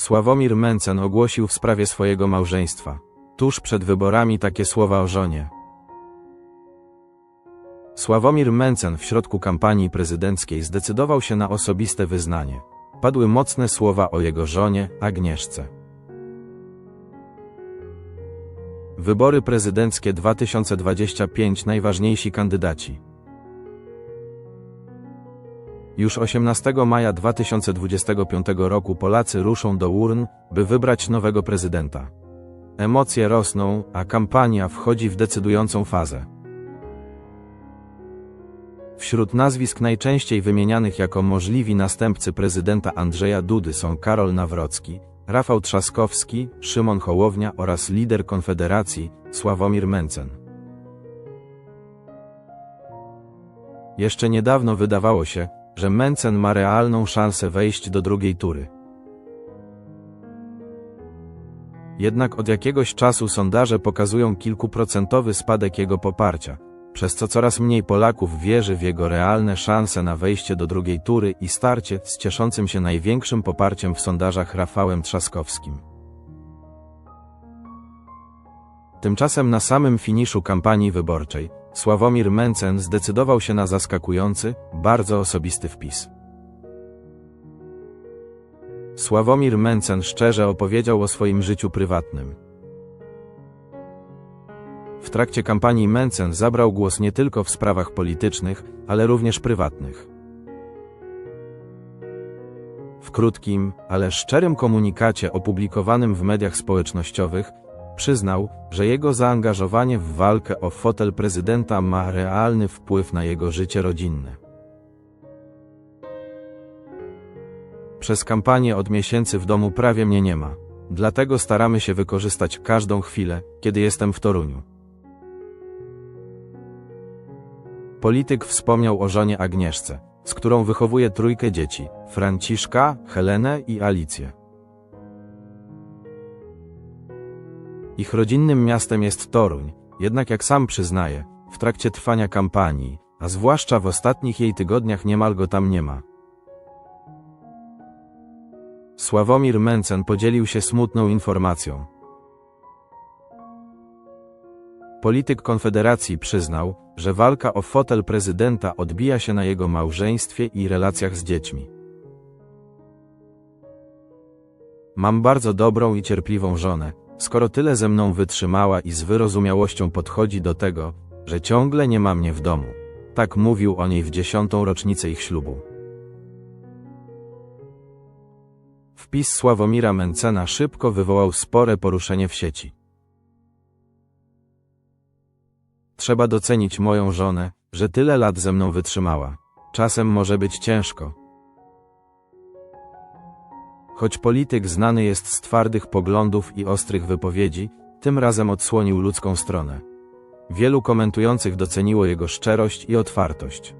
Sławomir Mencen ogłosił w sprawie swojego małżeństwa. Tuż przed wyborami takie słowa o żonie. Sławomir Mencen w środku kampanii prezydenckiej zdecydował się na osobiste wyznanie. Padły mocne słowa o jego żonie, Agnieszce. Wybory prezydenckie 2025 najważniejsi kandydaci. Już 18 maja 2025 roku Polacy ruszą do urn, by wybrać nowego prezydenta. Emocje rosną, a kampania wchodzi w decydującą fazę. Wśród nazwisk najczęściej wymienianych jako możliwi następcy prezydenta Andrzeja Dudy są Karol Nawrocki, Rafał Trzaskowski, Szymon Hołownia oraz lider Konfederacji, Sławomir Mencen. Jeszcze niedawno wydawało się, że Mencen ma realną szansę wejść do drugiej tury. Jednak od jakiegoś czasu sondaże pokazują kilkuprocentowy spadek jego poparcia, przez co coraz mniej Polaków wierzy w jego realne szanse na wejście do drugiej tury i starcie z cieszącym się największym poparciem w sondażach Rafałem Trzaskowskim. Tymczasem na samym finiszu kampanii wyborczej Sławomir Mencen zdecydował się na zaskakujący, bardzo osobisty wpis. Sławomir Mencen szczerze opowiedział o swoim życiu prywatnym. W trakcie kampanii Mencen zabrał głos nie tylko w sprawach politycznych, ale również prywatnych. W krótkim, ale szczerym komunikacie opublikowanym w mediach społecznościowych przyznał, że jego zaangażowanie w walkę o fotel prezydenta ma realny wpływ na jego życie rodzinne. Przez kampanię od miesięcy w domu prawie mnie nie ma. Dlatego staramy się wykorzystać każdą chwilę, kiedy jestem w Toruniu. Polityk wspomniał o żonie Agnieszce, z którą wychowuje trójkę dzieci: Franciszka, Helenę i Alicję. Ich rodzinnym miastem jest Toruń, jednak jak sam przyznaje, w trakcie trwania kampanii, a zwłaszcza w ostatnich jej tygodniach niemal go tam nie ma. Sławomir Mencen podzielił się smutną informacją. Polityk Konfederacji przyznał, że walka o fotel prezydenta odbija się na jego małżeństwie i relacjach z dziećmi. Mam bardzo dobrą i cierpliwą żonę, skoro tyle ze mną wytrzymała i z wyrozumiałością podchodzi do tego, że ciągle nie ma mnie w domu. Tak mówił o niej w dziesiątą rocznicę ich ślubu. Wpis Sławomira Mencena szybko wywołał spore poruszenie w sieci. Trzeba docenić moją żonę, że tyle lat ze mną wytrzymała. Czasem może być ciężko. Choć polityk znany jest z twardych poglądów i ostrych wypowiedzi, tym razem odsłonił ludzką stronę. Wielu komentujących doceniło jego szczerość i otwartość.